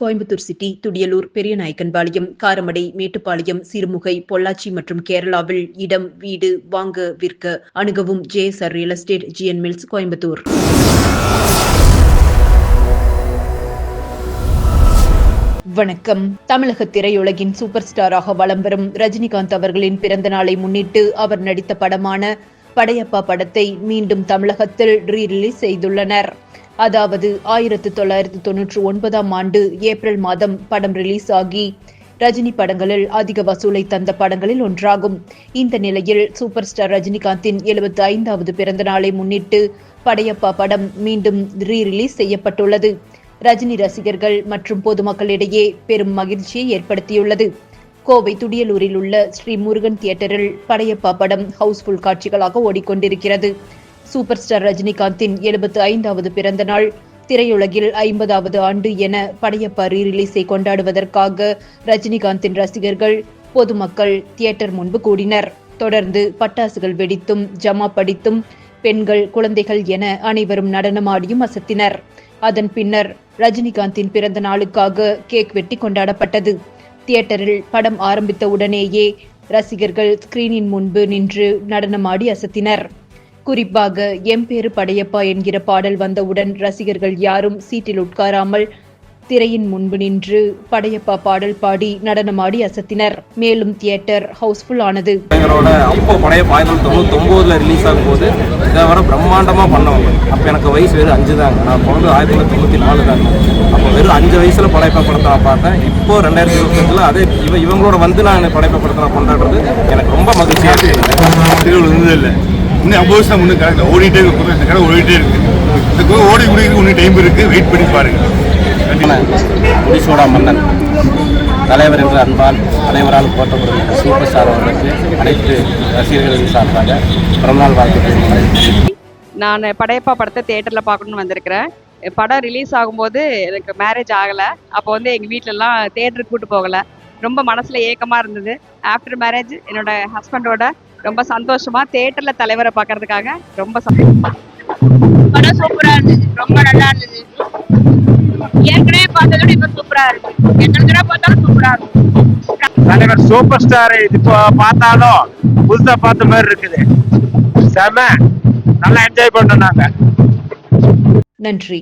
Coimbatore city Thudiyalur Periyanaickenpalayam Karamadai Mettupalayam Sirumugai Pollachi மற்றும் கேரளாவில் இடம் வீடு வாங்க விற்க அணுகவும் JSR real estate GN Mills Coimbatore. வணக்கம். தமிழக திரையுலகின் சூப்பர் ஸ்டாராக வலம் வரும் ரஜினிகாந்த் அவர்களின் பிறந்த நாளை முன்னிட்டு அவர் நடித்த படமான படையப்பா படத்தை மீண்டும் தமிழகத்தில் ரீ ரிலீஸ் செய்துள்ளனர். அதாவது ஆயிரத்து தொள்ளாயிரத்து தொன்னூற்றி ஒன்பதாம் ஆண்டு ஏப்ரல் மாதம் படம் ரிலீஸ் ஆகி ரஜினி படங்களில் அதிக வசூலை தந்த படங்களில் ஒன்றாகும். இந்த நிலையில் சூப்பர் ஸ்டார் ரஜினிகாந்தின் எழுபத்தி ஐந்தாவது பிறந்த நாளை முன்னிட்டு படையப்பா படம் மீண்டும் ரீ ரிலீஸ் செய்யப்பட்டுள்ளது. ரஜினி ரசிகர்கள் மற்றும் பொதுமக்களிடையே பெரும் மகிழ்ச்சியை ஏற்படுத்தியுள்ளது. கோவை துடியலூரில் உள்ள ஸ்ரீ முருகன் தியேட்டரில் படையப்பா படம் ஹவுஸ்ஃபுல் காட்சிகளாக ஓடிக்கொண்டிருக்கிறது. சூப்பர் ஸ்டார் ரஜினிகாந்தின் எழுபத்து ஐந்தாவது பிறந்த நாள் திரையுலகில் ஐம்பதாவது ஆண்டு என படையப்பா ரீரிலீஸை கொண்டாடுவதற்காக ரஜினிகாந்தின் ரசிகர்கள் பொதுமக்கள் தியேட்டர் முன்பு கூடினர். தொடர்ந்து பட்டாசுகள் வெடித்தும் ஜமா படித்தும் பெண்கள் குழந்தைகள் என அனைவரும் நடனமாடியும் அசத்தினர். அதன் பின்னர் ரஜினிகாந்தின் பிறந்த நாளுக்காக கேக் வெட்டி கொண்டாடப்பட்டது. தியேட்டரில் படம் ஆரம்பித்த உடனேயே ரசிகர்கள் ஸ்கிரீனின் முன்பு நின்று நடனமாடி அசத்தினர். குறிப்பாக எம் பேரு படையப்பா என்கிற பாடல் வந்தவுடன் ரசிகர்கள் யாரும் சீட்டில் உட்காராமல் திரையின் முன்பு நின்று படையப்பா பாடல் பாடி நடனமாடி அசத்தினர். மேலும் தியேட்டர் ஹவுஸ்ஃபுல் ஆனது. எங்களோட அப்போ பழைய ஆயிரத்தி தொண்ணூத்தொம்போதில் ரிலீஸ் ஆகும்போது இதை வர பிரம்மாண்டமாக பண்ணவங்க. அப்போ எனக்கு வயசு வெறும் அஞ்சு தாங்க. நான் பிறந்து ஆயிரத்தி தொள்ளாயிரத்தி தொண்ணூற்றி நாலு தாங்க. அப்போ வெறும் அஞ்சு வயசில் படைப்பா படத்தை நான் பார்த்தேன். இப்போ ரெண்டாயிரத்தி இருபத்தஞ்சில் அதே இவ இவங்களோட வந்து நான் படைப்பா படத்தை நான் கொண்டாடுறது எனக்கு ரொம்ப மகிழ்ச்சியாக இருக்குது திருவிழா இருந்தது இல்லை. இன்னும் ஐம்பது வருஷம் முன்னே கரெக்டாக ஓடிட்டே இருக்கு. இந்த கடை ஓடிட்டே இருக்கு. இந்த கோவை ஓடி முடிக்கிறதுக்கு இன்னும் டைம் இருக்கு. வெயிட் பண்ணி பாருங்க. முடிசூடா மன்னன் தலைவர் என்று அன்பால் அனைவரால் போற்றப்படும் சூப்பர் ஸ்டார் அவர்களுக்கு அனைத்து ரசிகர்களின் சார்பாக பிறந்தநாள் வாழ்த்துக்கள் நான் படையப்பா படத்தை தேட்டரில் பார்க்கணுன்னு வந்திருக்கிறேன். படம் ரிலீஸ் ஆகும்போது எனக்கு மேரேஜ் ஆகலை. அப்போ வந்து எங்கள் வீட்டிலலாம் தேட்டருக்கு கூட்டு போகலை. ரொம்ப மனசில் ஏக்கமாக இருந்தது. ஆஃப்டர் மேரேஜ் என்னோட ஹஸ்பண்டோட ரொம்ப சந்தோஷமா தேட்டரில் தலைவரை பார்க்கறதுக்காக ரொம்ப சந்தோஷம். படம் சூப்பரா இருந்தது ரொம்ப நல்லா இருந்தது ஏற்கனவே பார்த்ததை விட இப்ப சூப்பரா இருக்கு. எத்தனை தடவை பார்த்தாலும் சூப்பரா இருக்கும். தலைவர் சூப்பர் ஸ்டார் இது இப்போ பார்த்தாலும் புதுசா பார்த்த மாதிரி இருக்குது. செம. நல்லா என்ஜாய் பண்ணோம் நாங்க. நன்றி.